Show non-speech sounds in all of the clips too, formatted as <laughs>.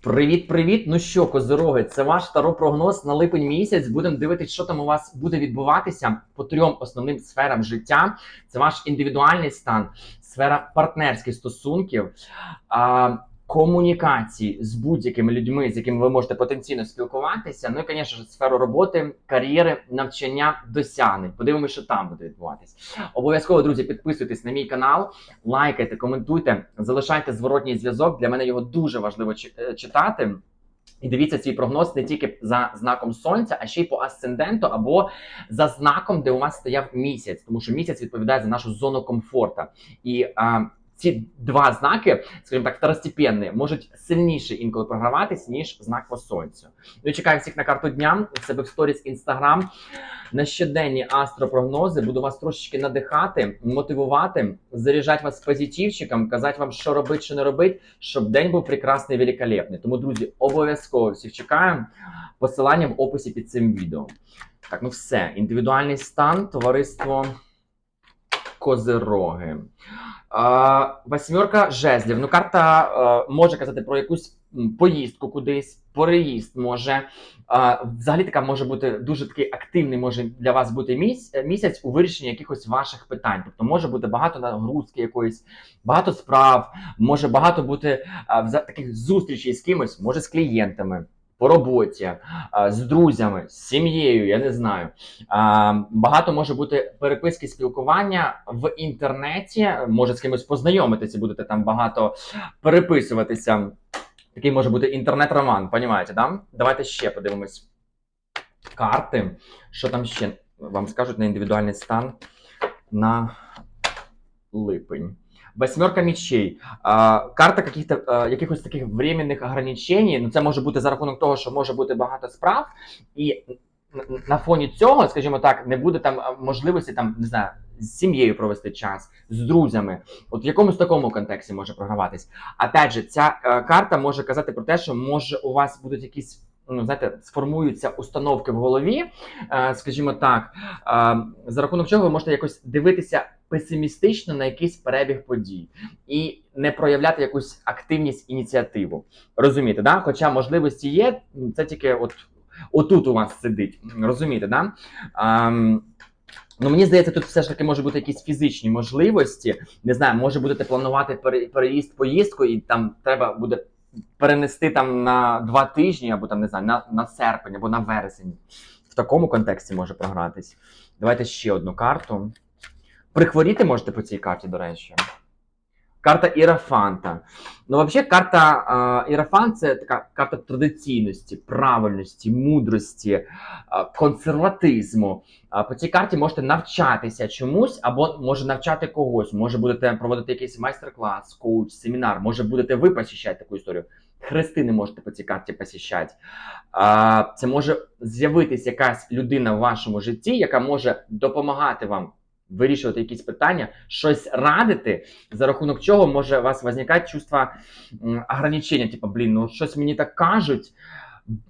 Привіт-привіт! Ну що, козороги, це ваш таро-прогноз на липень місяць. Будемо дивитися, що там у вас буде відбуватися по трьом основним сферам життя. Це ваш індивідуальний стан, сфера партнерських стосунків, комунікації з будь-якими людьми, з якими ви можете потенційно спілкуватися. Ну і, звісно ж, сферу роботи, кар'єри, навчання, досягнень. Подивимося, що там буде відбуватись. Обов'язково, друзі, підписуйтесь на мій канал, лайкайте, коментуйте, залишайте зворотній зв'язок. Для мене його дуже важливо е, читати. І дивіться свій прогноз не тільки за знаком сонця, а ще й по асценденту або за знаком, де у вас стояв місяць, тому що місяць відповідає за нашу зону комфорту. І а, ці два знаки, скажімо так, второстепенні, можуть сильніше інколи програватись, ніж знак по сонцю. Ну чекаю всіх на карту дня у себе в сторіс інстаграм. На щоденні астропрогнози буду вас трошечки надихати, мотивувати, заряджати вас позитивчиком, казати вам, що робити, що не робити, щоб день був прекрасний, великолепний. Тому, друзі, обов'язково всіх чекаємо. Посилання в описі під цим відео. Так, ну все. Індивідуальний стан, товариство Козироги. А, восьмерка жезлів. Ну, карта е, може казати про якусь поїздку кудись, переїзд може. А, взагалі така може бути дуже такий активний, може для вас бути міс- е, місяць у вирішенні якихось ваших питань. Тобто може бути багато нагрузки якоїсь, багато справ, може багато бути а, таких зустрічей з кимось, може з клієнтами. По роботі, з друзями, з сім'єю, я не знаю. Багато може бути переписки спілкування в інтернеті, може з кимось познайомитися, будете там багато переписуватися. Такий може бути інтернет-роман, понімаєте, да? Давайте ще подивимось карти. Що там ще вам скажуть на індивідуальний стан на липень. Восьмерка мечей. А, карта каких-то, а, якихось таких временних ограничень. Ну, це може бути за рахунок того, що може бути багато справ, і на- фоні цього, скажімо так, не буде там можливості там, не знаю, з сім'єю провести час, з друзями. От в якомусь такому контексті може програватись. Опять же, ця е, карта може казати про те, що може у вас будуть якісь. Ну, знаєте, сформуються установки в голові, е, скажімо так, е, за рахунок чого ви можете якось дивитися песимістично на якийсь перебіг подій і не проявляти якусь активність ініціативу. Розумієте, да? Хоча можливості є, це тільки от отут у вас сидить. Розумієте, да? Ем, Ну, мені здається, тут все ж таки може бути якісь фізичні можливості. Не знаю, може будете планувати переїзд, поїздку, і там треба буде перенести там на два тижні, або там не знаю, на, на серпень, або на вересень. В такому контексті може програтись. Давайте ще одну карту. Прихворіти можете по цій карті, до речі. Карта Ірафанта. Ну, взагалі, карта Ірафант це така карта традиційності, правильності, мудрості, консерватизму. По цій карті можете навчатися чомусь, або може навчати когось. Може будете проводити якийсь майстер-клас, коуч, семінар, може будете ви посіщати таку історію. Хрестини можете по цій карті посіщати. Це може з'явитися якась людина в вашому житті, яка може допомагати вам вирішувати якісь питання, щось радити, за рахунок чого може у вас виникати чувство ограничення, типу, блін, ну щось мені так кажуть.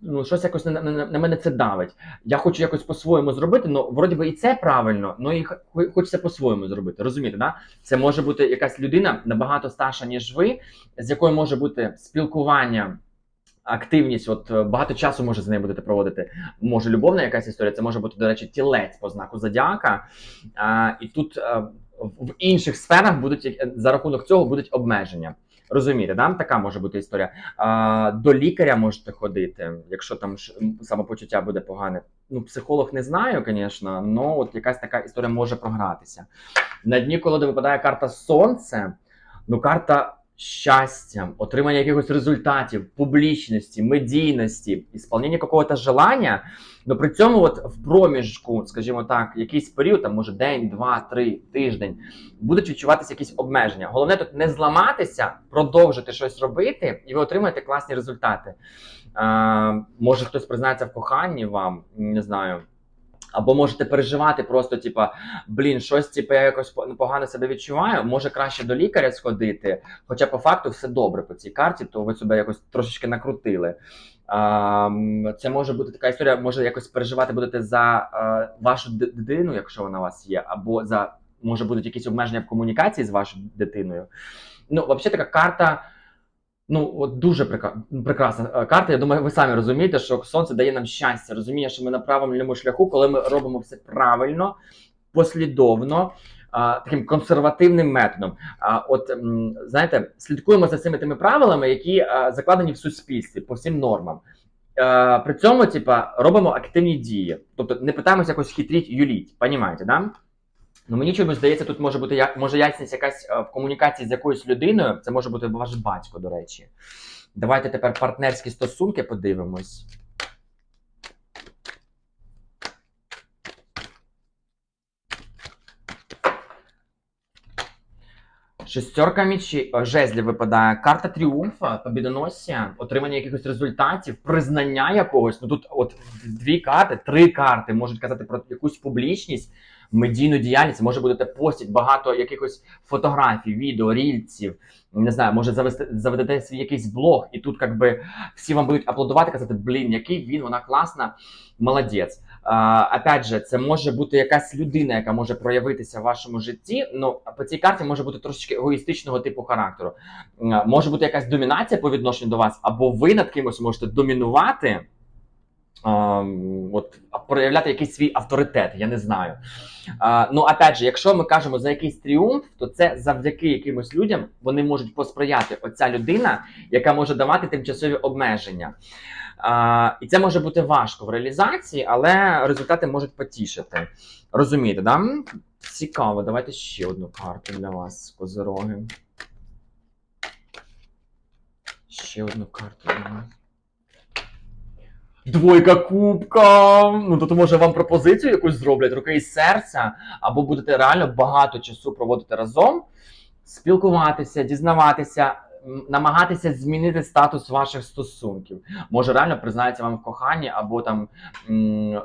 Ну, щось якось на, на, на мене це давить. Я хочу якось по-своєму зробити, ну вроді би і це правильно, ну і хочеться по-своєму зробити. Розумієте, да? Це може бути якась людина набагато старша, ніж ви, з якою може бути спілкування, активність. От е, багато часу може з нею будете проводити. Може, любовна якась історія, це може бути, до речі, тілець по знаку зодіака. А, і тут а, в в інших сферах будуть за рахунок цього будуть обмеження. Розумієте, да? така може бути історія. А, до лікаря можете ходити, якщо там самопочуття буде погане. Ну, психолог не знаю, звісно, але от якась така історія може програтися. На дні колоди випадає карта Сонце, ну карта щастя, отримання якихось результатів, публічності, медійності, ісполнення какого-то желання. Но при цьому, от в проміжку, скажімо так, якийсь період, там може день, два, три, тиждень, будуть відчуватися якісь обмеження. Головне тут не зламатися, продовжити щось робити, і ви отримаєте класні результати. А, може, хтось признається в коханні вам, не знаю. Або можете переживати просто, типа, блін, щось типу, я якось по- погано себе відчуваю. Може краще до лікаря сходити. Хоча по факту все добре по цій карті, то ви себе якось трошечки накрутили. Це може бути така історія, може якось переживати будете за е, вашу дитину, якщо вона у вас є, або за може будуть якісь обмеження в комунікації з вашою дитиною. Ну, взагалі, така карта Ну, от дуже прекрасна е, карта. Я думаю, ви самі розумієте, що сонце дає нам щастя, розуміє, що ми на правильному шляху, коли ми робимо все правильно, послідовно, таким консервативним методом. От знаєте, слідкуємо за всіми тими правилами, які а, закладені в суспільстві по всім нормам. Е, при цьому, типа, робимо активні дії. Тобто не питаємося якось хитріть, юліть. Понімаєте, да? Ну мені чомусь здається, тут може бути як може ясність якась е, в комунікації з якоюсь людиною. Це може бути ваш батько, до речі. Давайте тепер партнерські стосунки подивимось. Шестерка мічі, е, жезлів випадає. Карта тріумфа, побідоносця, отримання якихось результатів, признання якогось. Ну тут от дві карти, три карти можуть казати про якусь публічність, медійну діяльність. Може будете постити багато якихось фотографій, відео, рільців. Не знаю, може завести заведете свій якийсь блог, і тут якби всі вам будуть аплодувати, казати, блін, який він, вона класна, молодець. Опять же, це може бути якась людина, яка може проявитися в вашому житті. Ну по цій карті може бути трошечки егоїстичного типу характеру. Може бути якась домінація по відношенню до вас, або ви над кимось можете домінувати. А, от проявляти якийсь свій авторитет, я не знаю. А, ну, опять же, якщо ми кажемо за якийсь тріумф, то це завдяки якимось людям вони можуть посприяти оця людина, яка може давати тимчасові обмеження. А, і це може бути важко в реалізації, але результати можуть потішити. Розумієте, да? Цікаво, давайте ще одну карту для вас, козироги. Ще одну карту для вас. Двойка кубка. Ну тут може вам пропозицію якусь зроблять, руки і серця, або будете реально багато часу проводити разом, спілкуватися, дізнаватися, намагатися змінити статус ваших стосунків. Може, реально признається вам в коханні, або там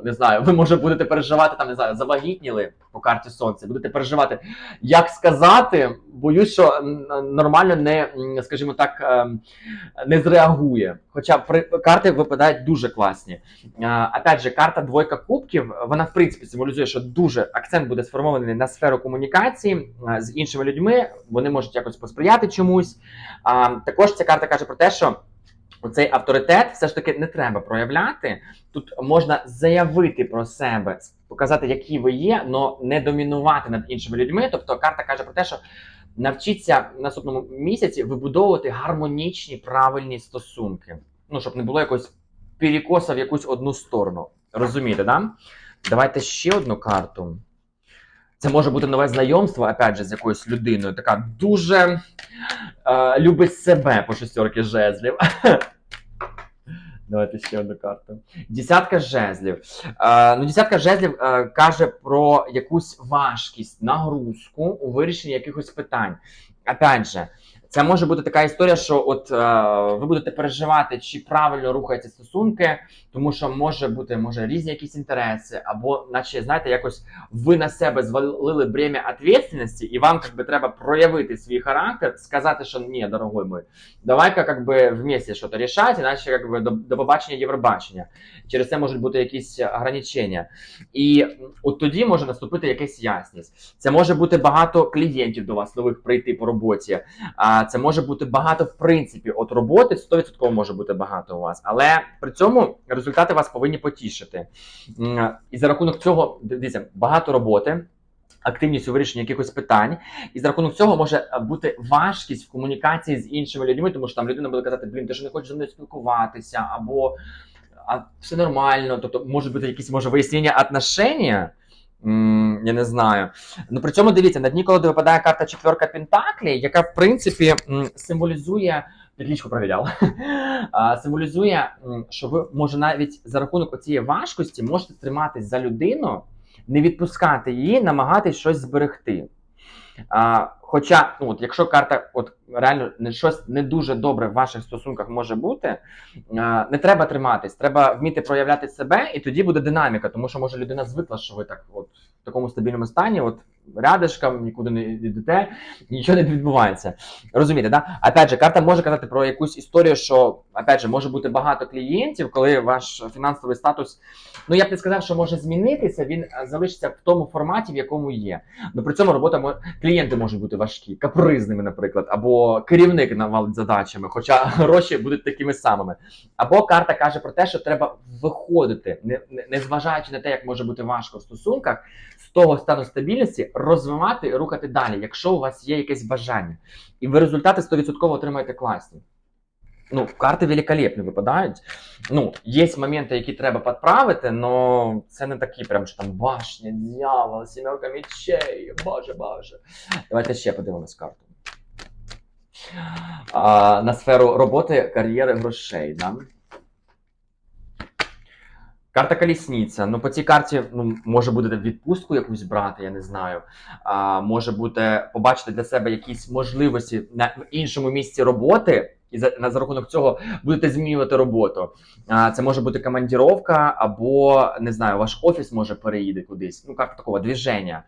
не знаю, ви може будете переживати там, не знаю, завагітніли по карті сонця, будете переживати, як сказати. Боюсь, що нормально не, скажімо так, ем, не зреагує. Хоча карти випадають дуже класні. Опять же, карта двойка кубків, вона в принципі символізує, що дуже акцент буде сформований на сферу комунікації з іншими людьми. Вони можуть якось посприяти чомусь. Також ця карта каже про те, що. Оцей авторитет все ж таки не треба проявляти. Тут можна заявити про себе, показати, які ви є, але не домінувати над іншими людьми. Тобто карта каже про те, що навчіться в наступному місяці вибудовувати гармонічні правильні стосунки. Ну, щоб не було якось перекоса в якусь одну сторону. Розумієте, да? Давайте ще одну карту. Це може бути нове знайомство, опять же, з якоюсь людиною, така дуже е, любить себе по шестерки жезлів. <laughs> Давайте ще одну карту. Десятка жезлів. Е, ну, десятка жезлів е, каже про якусь важкість, нагрузку у вирішенні якихось питань. Опять же, це може бути така історія, що от е, ви будете переживати, чи правильно рухаються стосунки, тому що може бути може різні якісь інтереси, або, наче, знаєте, якось ви на себе звалили бремя відповідальності, і вам би, треба проявити свій характер, сказати, що ні, дорогой мой, давай-ка как би, вместе щось рішати, іначе как би, до, до побачення Євробачення. Через це можуть бути якісь ограничення. І от тоді може наступити якась ясність. Це може бути багато клієнтів до вас нових прийти по роботі. А це може бути багато, в принципі, от роботи 100% може бути багато у вас, але при цьому результати вас повинні потішити. І за рахунок цього, дивіться, багато роботи. Активність у вирішенні якихось питань, і за рахунок цього може е, бути важкість в комунікації з іншими людьми, тому що там людина буде казати, блін, ти ж не хочеш зі мною спілкуватися, або а все нормально. Тобто можуть бути якісь може вияснення отношення. Я не знаю. Ну при цьому дивіться, на дні коли випадає карта четверка Пентаклі, яка в принципі символізує. Підлічку провіряв. <laughs> А, Символізує, що ви може навіть за рахунок цієї важкості можете триматись за людину, не відпускати її, намагатись щось зберегти. А, хоча, ну от якщо карта, от реально не щось не дуже добре в ваших стосунках може бути, а, не треба триматись, треба вміти проявляти себе, і тоді буде динаміка, тому що може людина звикла, що ви так, от в такому стабільному стані, от рядишком, нікуди не йдете, нічого не відбувається. Розумієте, да? Опять же, карта може казати про якусь історію, що опять же, може бути багато клієнтів, коли ваш фінансовий статус, ну я б не сказав, що може змінитися, він е, залишиться в тому форматі, в якому є. Ну при цьому робота клієнти можуть бути важкі, капризними, наприклад, або керівник навалить задачами, хоча <laughs> гроші будуть такими самими. Або карта каже про те, що треба виходити, не, не, не зважаючи на те, як може бути важко в стосунках, з того стану стабільності розвивати рухати далі, якщо у вас є якесь бажання. І ви результати 100% отримаєте класні. Ну, карти великолепні випадають. Ну, є моменти, які треба підправити, але це не такі, прям що там башня, дьявол, сімерка мечей, боже, боже. Давайте ще подивимось карту. А, на сферу роботи, кар'єри, грошей. Да? Карта колісниця. Ну, по цій карті ну, може бути відпустку якусь брати, я не знаю. А, може бути побачити для себе якісь можливості на в іншому місці роботи, і за, на, за рахунок цього будете змінювати роботу. А, це може бути командіровка, або не знаю, ваш офіс може переїде кудись. Ну, карта такого движення.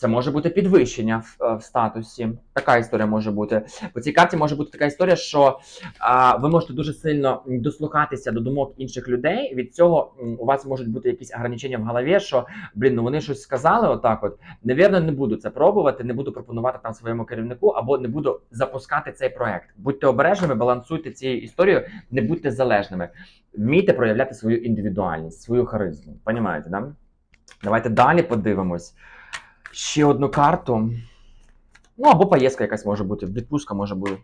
Це може бути підвищення в, е, в статусі. Така історія може бути. По цій карті може бути така історія, що а, ви можете дуже сильно дослухатися до думок інших людей. Від цього у вас можуть бути якісь ограничення в голові, що блін, ну вони щось сказали, отак. От невірно, не буду це пробувати, не буду пропонувати там своєму керівнику, або не буду запускати цей проект. Будьте обережними, балансуйте цією історією, не будьте залежними. Вмійте проявляти свою індивідуальність, свою харизму. Понімаєте, да? Давайте далі подивимось. Ще одну карту. Ну, або поїздка якась може бути, відпустка може бути.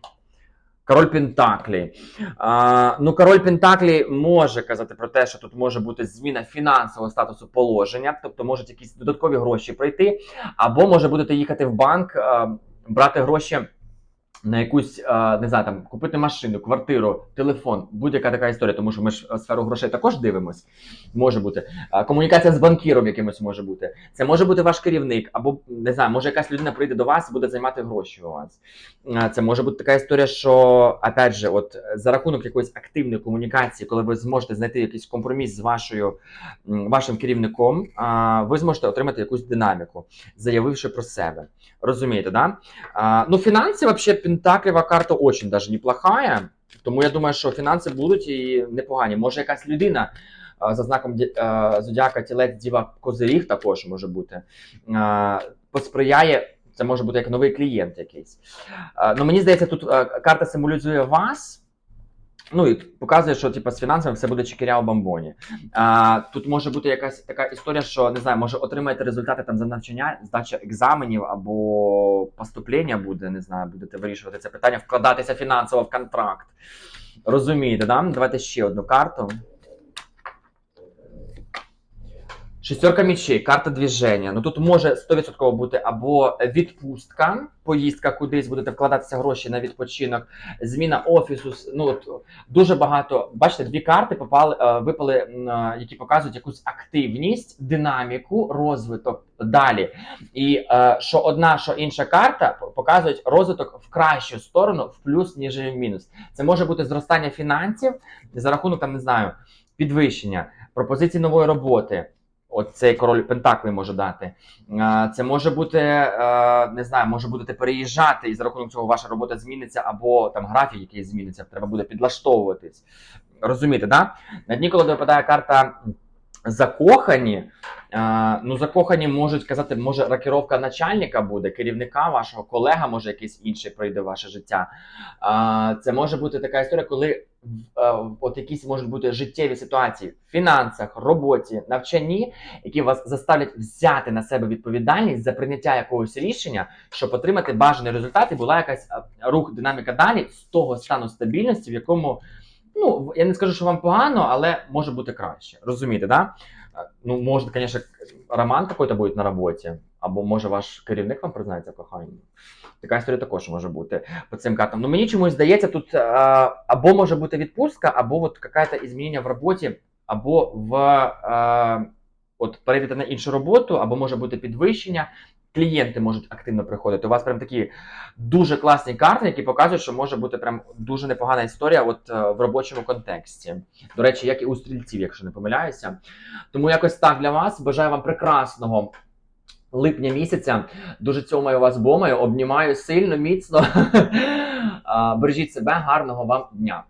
Король Пентаклі. А, ну, король Пентаклі може казати про те, що тут може бути зміна фінансового статусу положення, тобто можуть якісь додаткові гроші пройти, або може будете їхати в банк, а, брати гроші на якусь, не знаю, там купити машину, квартиру, телефон, будь-яка така історія, тому що ми ж е, сферу грошей також дивимось. Може бути комунікація з банкіром якимось може бути. Це може бути ваш керівник, або не знаю, може якась людина прийде до вас і буде займати гроші у вас. Це може бути така історія, що опять же, от за рахунок якоїсь активної комунікації, коли ви зможете знайти якийсь компроміс з вашою вашим керівником, ви зможете отримати якусь динаміку, заявивши про себе. Розумієте, да? Ну, фінанси, взагалі, Пентаклева карта очень даже неплохая. Тому я думаю, що фінанси будуть і непогані. Може, якась людина за знаком зодіака тілець діва козиріг також може бути. Посприяє. Це може бути як новий клієнт якийсь. Ну, мені здається, тут карта символізує вас. Ну і показує, що типу, з фінансами все буде чекіря у бомбоні. А, тут може бути якась така історія, що не знаю, може отримаєте результати там за навчання, здача екзаменів або поступлення буде, не знаю, будете вирішувати це питання, вкладатися фінансово в контракт. Розумієте, да? Давайте ще одну карту. Шестерка мечей, карта движення. Ну тут може 100% бути або відпустка, поїздка кудись, будете вкладатися гроші на відпочинок, зміна офісу. Ну от дуже багато. Бачите, дві карти попали, е, випали, е, які показують якусь активність, динаміку, розвиток далі. І е, що одна, що інша карта показують розвиток в кращу сторону, в плюс, ніж в мінус. Це може бути зростання фінансів за рахунок там, не знаю, підвищення, пропозиції нової роботи. От цей король Пентакли може дати. Це може бути, е, не знаю, може будете переїжджати, і за рахунок цього ваша робота зміниться, або там графік який зміниться, треба буде підлаштовуватись. Розумієте, да? На дні, коли випадає карта закохані, е, ну закохані можуть казати, може рокіровка начальника буде, керівника вашого, колега, може якийсь інший прийде в ваше життя. Це може бути така історія, коли е, от якісь можуть бути життєві ситуації в фінансах, роботі, навчанні, які вас заставлять взяти на себе відповідальність за прийняття якогось рішення, щоб отримати бажаний результат, і була якась е, рух, динаміка далі з того стану стабільності, в якому ну я не скажу, що вам погано, але може бути краще. Розумієте, да? Е, Ну, може, звісно, роман какой-то буде на роботі, або може ваш керівник вам признається в. Така історія також може бути по цим картам. Ну мені чомусь здається, тут е, або може бути відпустка, або от якась змінення в роботі, або в е, от перейти на іншу роботу, або може бути підвищення. Клієнти можуть активно приходити. У вас прям такі дуже класні карти, які показують, що може бути прям дуже непогана історія от е, в робочому контексті. До речі, як і у стрільців, якщо не помиляюся. Тому якось так для вас. Бажаю вам прекрасного липня місяця. Дуже цьомаю вас бомаю, обнімаю сильно, міцно. <laughs> Бережіть себе, гарного вам дня.